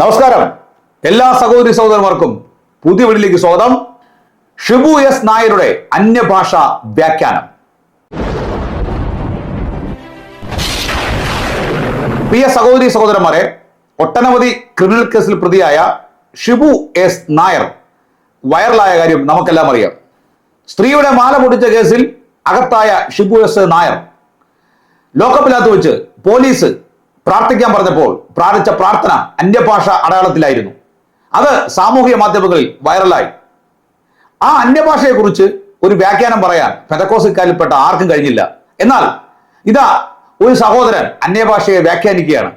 നമസ്കാരം. എല്ലാ സഹോദരി സഹോദരന്മാർക്കും പുതിയ വീട്ടിലേക്ക് സ്വാഗതം. ഷിബു എസ് നായരുടെ അന്യഭാഷ വ്യാഖ്യാനം. പ്രിയ സഹോദരി സഹോദരന്മാരെ ഒട്ടനവധി ക്രിമിനൽ കേസിൽ പ്രതിയായ ഷിബു എസ് നായർ വൈറലായ കാര്യം നമുക്കെല്ലാം അറിയാം. സ്ത്രീയുടെ മാല പൊടിച്ച കേസിൽ അകത്തായ ഷിബു എസ് നായർ ലോക്കപ്പിനകത്ത് വെച്ച് പോലീസ് പ്രാർത്ഥിക്കാൻ പറഞ്ഞപ്പോൾ പ്രാർത്ഥിച്ച പ്രാർത്ഥന അന്യഭാഷ അടയാളത്തിലായിരുന്നു. അത് സാമൂഹിക മാധ്യമങ്ങളിൽ വൈറലായി. ആ അന്യഭാഷയെക്കുറിച്ച് ഒരു വ്യാഖ്യാനം പറയാൻ പെതക്കോസിക്കാരിൽപ്പെട്ട ആർക്കും കഴിഞ്ഞില്ല. എന്നാൽ ഇതാ ഒരു സഹോദരൻ അന്യഭാഷയെ വ്യാഖ്യാനിക്കുകയാണ്.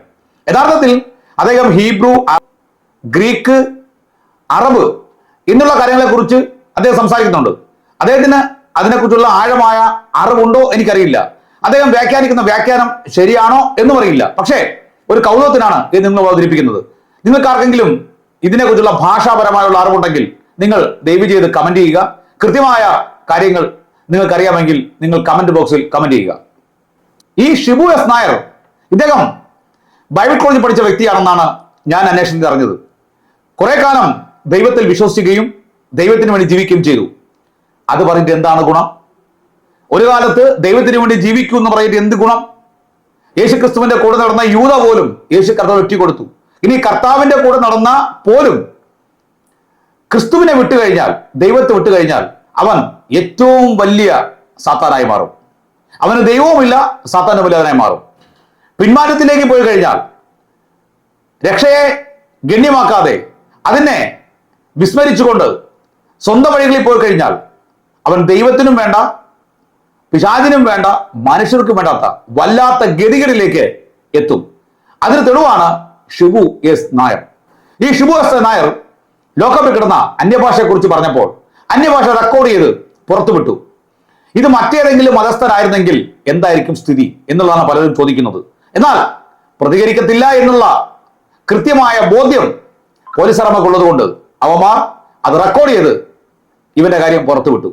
യഥാർത്ഥത്തിൽ അദ്ദേഹം ഹീബ്രു ഗ്രീക്ക് അറബ് എന്നുള്ള കാര്യങ്ങളെക്കുറിച്ച് അദ്ദേഹം സംസാരിക്കുന്നുണ്ട്. അദ്ദേഹത്തിന് അതിനെക്കുറിച്ചുള്ള ആഴമായ അറിവുണ്ടോ എനിക്കറിയില്ല. അദ്ദേഹം വ്യാഖ്യാനിക്കുന്ന വ്യാഖ്യാനം ശരിയാണോ എന്ന് പറയില്ല. പക്ഷേ ഒരു കൗതുകത്തിനാണ് ഇത് നിങ്ങൾ അവതരിപ്പിക്കുന്നത്. നിങ്ങൾക്ക് ആർക്കെങ്കിലും ഇതിനെക്കുറിച്ചുള്ള ഭാഷാപരമായുള്ള അറിവുണ്ടെങ്കിൽ നിങ്ങൾ ദയവ് ചെയ്ത് കമന്റ് ചെയ്യുക. കൃത്യമായ കാര്യങ്ങൾ നിങ്ങൾക്കറിയാമെങ്കിൽ നിങ്ങൾ കമന്റ് ബോക്സിൽ കമന്റ് ചെയ്യുക. ഈ ഷിബു എസ് നായർ ഇദ്ദേഹം ബൈബിൾ കോളേജിൽ പഠിച്ച വ്യക്തിയാണെന്നാണ് ഞാൻ അന്വേഷണത്തിൽ അറിഞ്ഞത്. കുറെ കാലം ദൈവത്തിൽ വിശ്വസിക്കുകയും ദൈവത്തിന് വേണ്ടി ജീവിക്കുകയും ചെയ്തു. അത് പറഞ്ഞിട്ട് എന്താണ് ഗുണം? ഒരു കാലത്ത് ദൈവത്തിന് വേണ്ടി ജീവിക്കൂ എന്ന് പറയുന്നത് എന്ത് ഗുണം? യേശു ക്രിസ്തുവിന്റെ കൂടെ നടന്ന യൂത പോലും യേശു കർത്താവ് വെട്ടിക്കൊടുത്തു കൊടുത്തു. ഇനി കർത്താവിന്റെ കൂടെ നടന്ന പോലും ക്രിസ്തുവിനെ വിട്ടു കഴിഞ്ഞാൽ ദൈവത്തെ വിട്ടു കഴിഞ്ഞാൽ അവൻ ഏറ്റവും വലിയ സാത്താനായി മാറും. അവന് ദൈവവുമില്ല സാത്താനും അവനായി മാറും. പിന്മാറ്റത്തിലേക്ക് പോയി കഴിഞ്ഞാൽ രക്ഷയെ ഗണ്യമാക്കാതെ അതിനെ വിസ്മരിച്ചുകൊണ്ട് സ്വന്തം വഴികളിൽ പോയി കഴിഞ്ഞാൽ അവൻ ദൈവത്തിനും വേണ്ട പിശാചിനും വേണ്ട മനുഷ്യർക്കും വേണ്ടാത്ത വല്ലാത്ത ഗതികളിലേക്ക് എത്തും. അതിന് തെളിവാണ് ഷിബു എസ് നായർ. ഈ ഷിബു എസ് നായർ ലോകപ്പിൽ കിടന്ന അന്യഭാഷയെക്കുറിച്ച് പറഞ്ഞപ്പോൾ അന്യഭാഷ റെക്കോർഡ് ചെയ്ത് പുറത്തുവിട്ടു. ഇത് മറ്റേതെങ്കിലും മതസ്ഥരായിരുന്നെങ്കിൽ എന്തായിരിക്കും സ്ഥിതി എന്നുള്ളതാണ് പലരും ചോദിക്കുന്നത്. എന്നാൽ പ്രതികരിക്കത്തില്ല എന്നുള്ള കൃത്യമായ ബോധ്യം പോലീസ് കൊണ്ട് അവമാർ അത് റെക്കോർഡ് ചെയ്ത് ഇവന്റെ കാര്യം പുറത്തുവിട്ടു.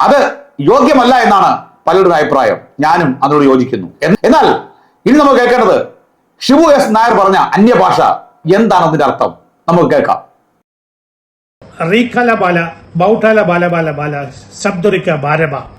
അത് യോഗ്യമല്ല എന്നാണ് പലരുടെ അഭിപ്രായം. ഞാനും അതിനോട് യോജിക്കുന്നു. എന്നാൽ ഇനി നമ്മൾ കേൾക്കേണ്ടത് ഷിബു എസ് നായർ പറഞ്ഞ അന്യഭാഷ എന്താണ് അതിന്റെ അർത്ഥം? നമുക്ക് കേൾക്കാം. റീഖല ബാല ബാല ബാല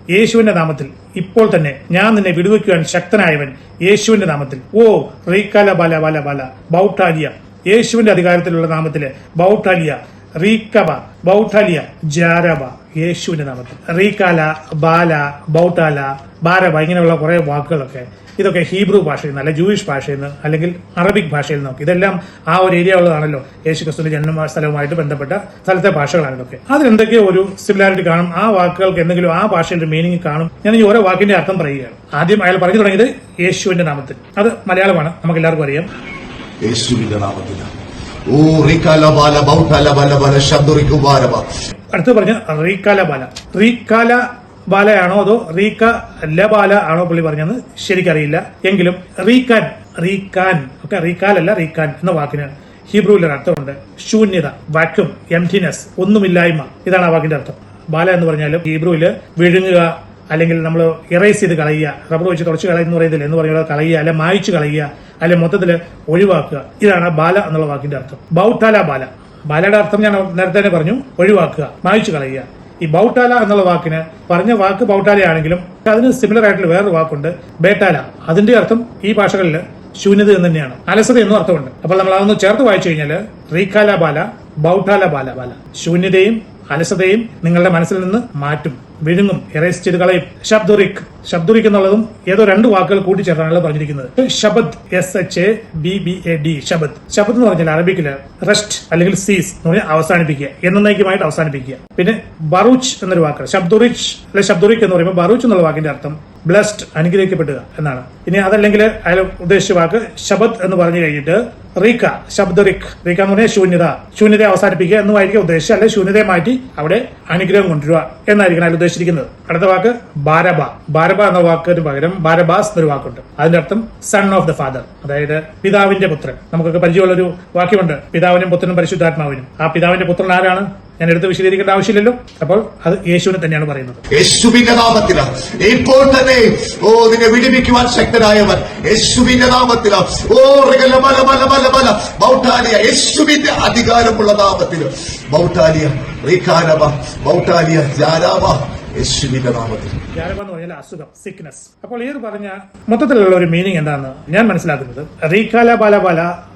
യേശുവിന്റെ നാമത്തിൽ ഇപ്പോൾ തന്നെ ഞാൻ നിന്നെ വിടുവിക്കുവാൻ ശക്തനായവൻ യേശുവിന്റെ നാമത്തിൽ. ഓ റീഖല ബാല ബാല ബാല ബൗട്ടാലിയ. യേശുവിന്റെ അധികാരത്തിലുള്ള നാമത്തിലെ ബൗട്ടാലിയ. റീക്കബ ബൗട്ടാലിയ ജാരബ യേശുവിന്റെ നാമത്തിൽ. റീകാല ബാല ബൗട്ടാല ബാരബ ഇങ്ങനെയുള്ള കുറെ വാക്കുകളൊക്കെ. ഇതൊക്കെ ഹീബ്രു ഭാഷയിൽ നിന്ന് അല്ലെ ജൂയിഷ് ഭാഷയിൽ നിന്ന് അല്ലെങ്കിൽ അറബിക് ഭാഷയിൽ നിന്നൊക്കെ. ഇതെല്ലാം ആ ഒരു ഏരിയ ഉള്ളതാണല്ലോ യേശു ക്രിസ്തുവിന്റെ ജന്മ സ്ഥലവുമായിട്ട് ബന്ധപ്പെട്ട സ്ഥലത്തെ ഭാഷകളാണ് ഇതൊക്കെ. ഒരു സിമിലാരിറ്റി കാണും. ആ വാക്കുകൾക്ക് എന്തെങ്കിലും ആ ഭാഷയുടെ മീനിങ് കാണും. ഞാൻ ഈ ഓരോ വാക്കിന്റെ അർത്ഥം പറയുകയാണ്. ആദ്യം അയാൾ പറഞ്ഞു തുടങ്ങിയത് യേശുവിന്റെ നാമത്തിൽ. അത് മലയാളമാണ്. നമുക്ക് എല്ലാവർക്കും അറിയാം. യേശുവിന്റെ നാമത്തിൽ അടുത്ത് പറഞ്ഞ റീക്കാല ബാല റീക്കാല ബാലയാണോ അതോ റീക്ക ലബാല ആണോ പുള്ളി പറഞ്ഞത് ശരിക്കറിയില്ല. എങ്കിലും റീക്കാൻ റീക്കാൻ ഒക്കെ റീക്കാലല്ല റീകാൻ എന്ന വാക്കിന് ഹീബ്രുവിലൊരു അർത്ഥമുണ്ട്. ശൂന്യത വാക്യൂം എംറ്റിനെസ് ഒന്നുമില്ലായ്മ. ഇതാണ് ആ വാക്കിന്റെ അർത്ഥം. ബാല എന്ന് പറഞ്ഞാലും ഹീബ്രുവിൽ വിഴുങ്ങുക അല്ലെങ്കിൽ നമ്മൾ ഇറേസ് ചെയ്ത് കളയുക. റബ്ബർ വെച്ച് തുടച്ച് കളയുന്ന പറയുന്നില്ല എന്ന് പറയുന്നത് കളയുക അല്ലെ മായ്ച്ചു കളയുക അല്ലെ മൊത്തത്തിൽ ഒഴിവാക്കുക. ഇതാണ് ബാല എന്നുള്ള വാക്കിന്റെ അർത്ഥം. ബൗട്ടാല ബാല. ബാലയുടെ അർത്ഥം ഞാൻ നേരത്തെ തന്നെ പറഞ്ഞു. ഒഴിവാക്കുക മായ്ച്ചു കളയുക. ഈ ബൗട്ടാല എന്നുള്ള വാക്കിന് പറഞ്ഞ വാക്ക് ബൗട്ടാലയാണെങ്കിലും അതിന് സിമിലർ ആയിട്ടുള്ള വേറൊരു വാക്കുണ്ട് ബേട്ടാല. അതിന്റെ അർത്ഥം ഈ ഭാഷകളിൽ ശൂന്യത എന്ന് തന്നെയാണ്. അലസത എന്നും അർത്ഥമുണ്ട്. അപ്പോൾ നമ്മൾ അതൊന്ന് ചേർത്ത് വായിച്ചു കഴിഞ്ഞാൽ റീകാല ബാല ബൗട്ടാല ബാല ബാല. ശൂന്യതയും അലസതയും നിങ്ങളുടെ മനസ്സിൽ നിന്ന് മാറ്റും വിഴുങ്ങും എറേസ് ചെയ്ത് കളയും. ശബ്ദുറിക്. ശബ്ദുറിക് എന്നുള്ളതും ഏതോ രണ്ട് വാക്കുകൾ കൂട്ടിച്ചേർത്താണല്ലോ പറഞ്ഞിരിക്കുന്നത്. Shabad S H A B B A D Shabad ശബദ് എന്ന് പറഞ്ഞാൽ അറബിക്കിൽ റെസ്റ്റ് അല്ലെങ്കിൽ സീസ് എന്ന് പറഞ്ഞാൽ അവസാനിപ്പിക്കുക എന്നേക്കുമായിട്ട് അവസാനിപ്പിക്കുക. പിന്നെ ബറൂച്ച് എന്നൊരു വാക്ക് ശബ്ദുറിച്ച് അല്ലെ ശബ്ദുറിക് എന്ന് പറയുമ്പോൾ ബറൂച്ച് എന്നുള്ള വാക്കിന്റെ അർത്ഥം ബ്ലസ്ഡ് അനുഗ്രഹിക്കപ്പെടുക എന്നാണ്. ഇനി അതല്ലെങ്കിൽ അയാൾ ഉദ്ദേശിച്ച വാക്ക് ശബദ് എന്ന് പറഞ്ഞു കഴിഞ്ഞിട്ട് റീക്ക ശബ്ദ റിക്. റീക്ക എന്ന് പറഞ്ഞാൽ ശൂന്യത. ശൂന്യത അവസാനിപ്പിക്കുക എന്നുമായിരിക്കും ഉദ്ദേശിച്ചത് അല്ലെ ശൂന്യതയെ മാറ്റി അവിടെ അനുഗ്രഹം കൊണ്ടുവരിക എന്നായിരിക്കും അതിൽ ഉദ്ദേശിച്ചിരിക്കുന്നത്. അടുത്ത വാക്ക് ബാരബ. ബാരബ എന്ന വാക്കിന് പകരം ബാരബാസ് എന്നൊരു വാക്കുണ്ട്. അതിന്റെ അർത്ഥം സൺ ഓഫ് ദ ഫാദർ അതായത് പിതാവിന്റെ പുത്രൻ. നമുക്കൊക്കെ പരിചയമുള്ള ഒരു വാക്യമുണ്ട്. പിതാവിനും പുത്രനും പരിശുദ്ധാത്മാവിനും. ആ പിതാവിന്റെ പുത്രൻ ആരാണ്? ഞാൻ എടുത്ത് വിശദീകരിക്കേണ്ട ആവശ്യമില്ലല്ലോ. അപ്പോൾ അത് യേശുവിനെ തന്നെയാണ് പറയുന്നത്. യേശുവിന്റെ നാമത്തില. ഇപ്പോൾ തന്നെ ഓ നിന്നെ വിടിപ്പിക്കുവാൻ ശക്തനായവൻ യേശുവിന്റെ നാമത്തില. ഓ ബൗട്ടാലിയ യേശുവിന്റെ അധികാരമുള്ള നാമത്തിൽ ബൗട്ടാലിയ റീഖാനവ ബൗട്ടാലിയ ജാരാവ. യേശുവിന്റെ നാമത്തിൽ. ജാരബ എന്ന് പറഞ്ഞാൽ അസുഖം സിക്നസ് അപ്പോൾ ഒരു പറഞ്ഞ മൊത്തത്തിലുള്ള ഒരു മീനിങ് എന്താണെന്ന് ഞാൻ മനസ്സിലാക്കുന്നത്? റീകാല ബാല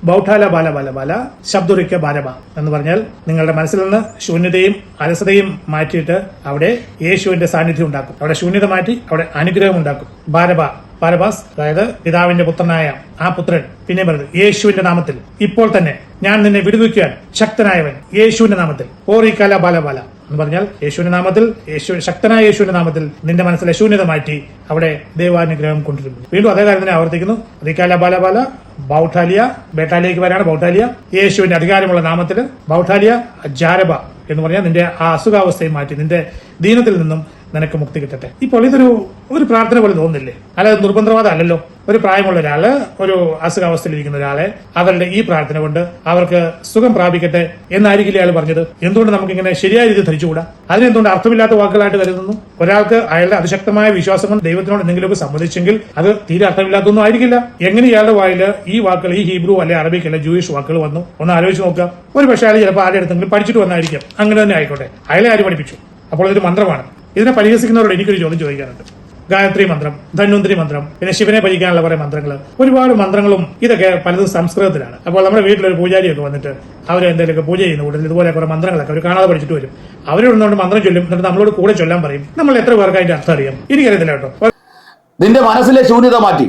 ബൗഠാല ബാല ബാല ബാല ശബ്ദുറിക്ക ബാലബ എന്ന് പറഞ്ഞാൽ നിങ്ങളുടെ മനസ്സിൽ നിന്ന് ശൂന്യതയും അലസതയും മാറ്റിയിട്ട് അവിടെ യേശുവിന്റെ സാന്നിധ്യം ഉണ്ടാക്കും. അവിടെ ശൂന്യത മാറ്റി അവിടെ അനുഗ്രഹം ഉണ്ടാക്കും. ബാലബ ബാലബാസ് അതായത് പിതാവിന്റെ പുത്രനായ ആ പുത്രൻ. പിന്നെ പറഞ്ഞത് യേശുവിന്റെ നാമത്തിൽ. ഇപ്പോൾ തന്നെ ഞാൻ നിന്നെ വിടുവിക്കാൻ ശക്തനായവൻ യേശുവിന്റെ നാമത്തിൽ. ഓറിക്കാല ബാല ബാല. എന്ന് പറഞ്ഞാൽ യേശുവിന്റെ നാമത്തിൽ യേശു ശക്തനായ യേശുവിന്റെ നാമത്തിൽ നിന്റെ മനസ്സിലെ ശൂന്യത മാറ്റി അവിടെ ദൈവാനുഗ്രഹം കൊണ്ടുവരുന്നു വീണ്ടും അതേ കാര്യം തന്നെ ആവർത്തിക്കുന്നു. റിക്കാല ബാലബാല ബാല ബൗട്ടാലിയ ബേട്ടാലിയക്ക് വരാണ് ബൗട്ടാലിയ. യേശുവിന്റെ അധികാരമുള്ള നാമത്തിൽ ബൗട്ടാലിയ ജാരബ എന്ന് പറഞ്ഞാൽ നിന്റെ ആ അസുഖാവസ്ഥയെ മാറ്റി നിന്റെ ദീനത്തിൽ നിന്നും നിനക്ക് മുക്തി കിട്ടട്ടെ. ഇപ്പോൾ ഇതൊരു ഒരു പ്രാർത്ഥന പോലെ തോന്നുന്നില്ലേ? അല്ലാതെ നിർബന്ധവാദം അല്ലല്ലോ ഒരു പ്രായമുള്ള ഒരാൾ ഒരു അസുഖാവസ്ഥയിലിരിക്കുന്ന ഒരാളെ അവരുടെ ഈ പ്രാർത്ഥന കൊണ്ട് അവർക്ക് സുഖം പ്രാപിക്കട്ടെ എന്നായിരിക്കില്ല അയാൾ പറഞ്ഞത്? എന്തുകൊണ്ട് നമുക്ക് ഇങ്ങനെ ശരിയായ രീതിയിൽ ധരിച്ചുകൂടാ? അതിനെന്തുകൊണ്ട് അർത്ഥമില്ലാത്ത വാക്കുകളായിട്ട് കരുതുന്നു? ഒരാൾക്ക് അയാളുടെ അതിശക്തമായ വിശ്വാസം കൊണ്ട് ദൈവത്തിനോട് എന്തെങ്കിലുമൊക്കെ സംബന്ധിച്ചെങ്കിൽ അത് തീരെ അർത്ഥമില്ലാത്തൊന്നും ആയിരിക്കില്ല. എങ്ങനെ ഇയാളുടെ വായിൽ ഈ വാക്കുകൾ ഈ ഹീബ്രു അല്ലെ അറബിക് അല്ലെ ജൂയിഷ് വാക്കുകൾ വന്നു? ഒന്ന് ആലോചിച്ച് നോക്കുക. ഒരു പക്ഷേ അയാൾ ചിലപ്പോൾ ആരുടെ അടുത്തെങ്കിലും പഠിച്ചിട്ട് വന്നായിരിക്കും. അങ്ങനെ തന്നെ ആയിക്കോട്ടെ. അയാളെ ആര് പഠിപ്പിച്ചു? അപ്പോൾ ഇതൊരു മന്ത്രമാണ്. ഇതിനെ പരിഹസിക്കുന്നവരോട് എനിക്കൊരു ചോദ്യം ചോദിക്കാനുണ്ട്. ഗായത്രി മന്ത്രം ധന്വന്തരി മന്ത്രം പിന്നെ ശിവനെ ഭജിക്കാനുള്ള കുറെ മന്ത്രങ്ങൾ ഒരുപാട് മന്ത്രങ്ങളും ഇതൊക്കെ പലതും സംസ്കൃതത്തിലാണ്. അപ്പോൾ നമ്മുടെ വീട്ടിലൊരു പൂജാരിയൊക്കെ വന്നിട്ട് അവർ എന്തെങ്കിലുമൊക്കെ പൂജ ചെയ്യുന്ന കൂടുതൽ ഇതുപോലെ കുറെ മന്ത്രങ്ങളൊക്കെ അവർ കാണാതെ പഠിച്ചിട്ട് വരും. അവരോട് മന്ത്രം ചൊല്ലും എന്നിട്ട് നമ്മളോട് കൂടെ ചൊല്ലാൻ പറയും. നമ്മൾ എത്ര പേർക്ക് അതിന്റെ അർത്ഥം അറിയാം? എനിക്കറിയത്തില്ല കേട്ടോ. നിന്റെ മനസ്സിലെ ശൂന്യത മാറ്റി.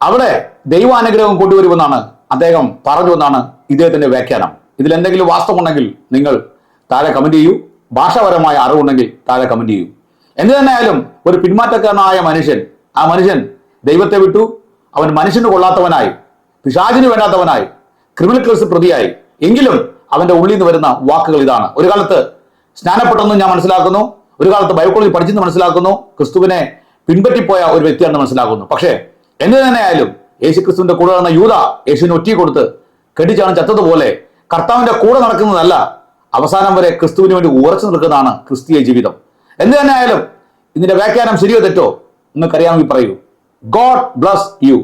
അവിടെ ദൈവാനുഗ്രഹം കൊണ്ടുവരുമെന്നാണ് അദ്ദേഹം പറഞ്ഞു എന്നാണ് ഇദ്ദേഹത്തിന്റെ വ്യാഖ്യാനം. ഇതിൽ എന്തെങ്കിലും വാസ്തവമുണ്ടെങ്കിൽ നിങ്ങൾ താഴെ കമന്റ് ചെയ്യൂ. ഭാഷാപരമായ അറിവുണ്ടെങ്കിൽ താഴെ കമന്റ് ചെയ്യൂ. എന്ത് തന്നെയായാലും ഒരു പിന്മാറ്റക്കാരനായ മനുഷ്യൻ ആ മനുഷ്യൻ ദൈവത്തെ വിട്ടു. അവൻ മനുഷ്യന് കൊള്ളാത്തവനായി പിശാചിന് വേണ്ടാത്തവനായി ക്രിമിനൽ കേസ് പ്രതിയായി. എങ്കിലും അവന്റെ ഉള്ളിൽ നിന്ന് വരുന്ന വാക്കുകൾ ഇതാണ്. ഒരു കാലത്ത് സ്നാനപ്പെട്ടെന്ന് ഞാൻ മനസ്സിലാക്കുന്നു. ഒരു കാലത്ത് ബൈബിളിൽ പഠിച്ചെന്ന് മനസ്സിലാക്കുന്നു. ക്രിസ്തുവിനെ പിൻപറ്റിപ്പോയ ഒരു വ്യക്തിയാണെന്ന് മനസ്സിലാക്കുന്നു. പക്ഷേ എന്ത് തന്നെയായാലും യേശു ക്രിസ്തുവിന്റെ കൂടെ നടന്ന യൂത യേശുവിന് ഒറ്റി കൊടുത്ത് കെട്ടിച്ചാണ് ചത്തതുപോലെ കർത്താവിന്റെ കൂടെ നടക്കുന്നതല്ല അവസാനം വരെ ക്രിസ്തുവിന് വേണ്ടി ഉറച്ചു നിൽക്കുന്നതാണ് ക്രിസ്തീയ ജീവിതം. എന്ത് തന്നെ ആയാലും ഇതിന്റെ വ്യാഖ്യാനം ശരിയോ തെറ്റോ? നിങ്ങൾക്കറിയാമെങ്കിൽ പറയൂ. God bless you